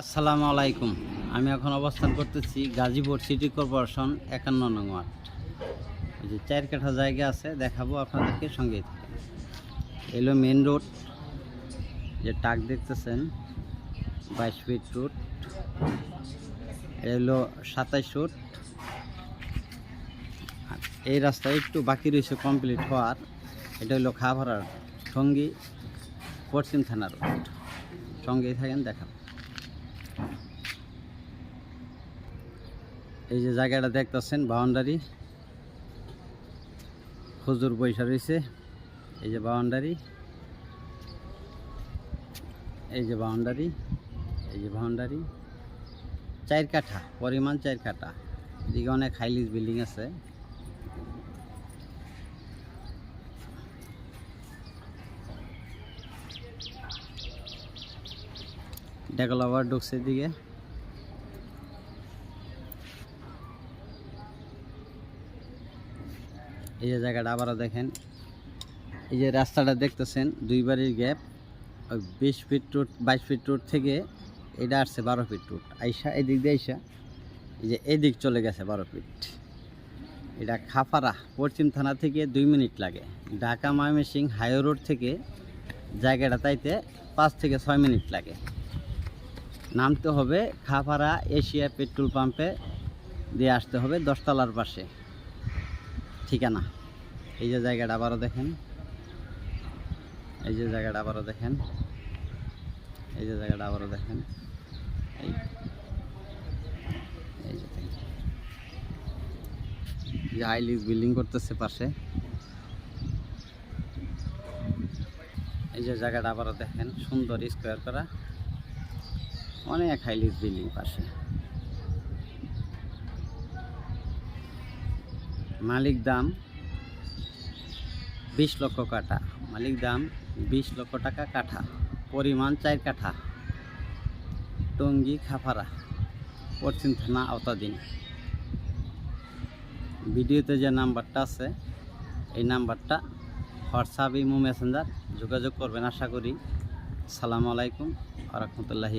আসসালামু আলাইকুম। আমি এখন অবস্থান করতেছি গাজীপুর সিটি কর্পোরেশন একান্ন নং ওয়ার্ড। যে চার কাঠা জায়গা আছে, দেখাবো আপনাদেরকে থাকেন এলো মেন রোড যে টাক দেখতেছেন, বাইশ ফিট রোড। এলো সাতাইশ আর এই রাস্তা একটু বাকি রয়েছে কমপ্লিট হওয়ার, এটা হলো খাভাড়ার সঙ্গী পশ্চিম থানার রোড। সঙ্গেই থাকেন, দেখাবো। এই যে জায়গাটা দেখতেছেন, বাউন্ডারি। খুজুর বৈশা রয়েছে এই যে বাউন্ডারি। এই যে বাউন্ডারি, এই যে বাউন্ডারি। চার কাঠা, পরিমাণ চার কাঠা। এদিকে অনেক হাইলিস বিল্ডিং আছে। ডেভেলপার ঢুকছে এদিকে। এই যে জায়গাটা আবারও দেখেন। এই যে রাস্তাটা দেখতেছেন, দুই বাড়ির গ্যাপ। ওই বিশ ফিট রোড বাইশ ফিট রোড থেকে এটা আসছে বারো ফিট রোড আইসা এদিক দিয়ে আইসা, এই যে এদিক চলে গেছে বারো ফিট এটা খাফারা পশ্চিম থানা থেকে দুই মিনিট লাগে। ঢাকা ময়মনসিং হাইওয়ে রোড থেকে জায়গাটা তাইতে পাঁচ থেকে ছয় মিনিট লাগে। নামতে হবে খাফারা এশিয়া পেট্রোল পাম্পে দিয়ে আসতে হবে দশতলার পাশে। ঠিকানা। এই যে জায়গাটা আবারও দেখেন। এই যে জায়গাটা আবারও দেখেন। এই যে জায়গাটা আবারও দেখেন। এই। এই যে। যে হাইলিস বিল্ডিং করতেছে পাশে। এই যে জায়গাটা আবারও দেখেন। সুন্দর স্কোয়ার করা। অনেক হাইলিস বিল্ডিং পাশে। মালিক দাম বিশ লক্ষ কাঠা। মালিক দাম বিশ লক্ষ টাকা কাঠা। পরিমাণ চার কাঠা। টঙ্গি খাফারা। পশ্চিম থানা আওতাধীন। ভিডিওতে যে নাম্বারটা আছে, এই নাম্বারটা হোয়াটসঅ্যাপ, ইমো, মেসেঞ্জার যোগাযোগ করবেন আশা করি। সালামু আলাইকুম আ রহমতুল্লাহি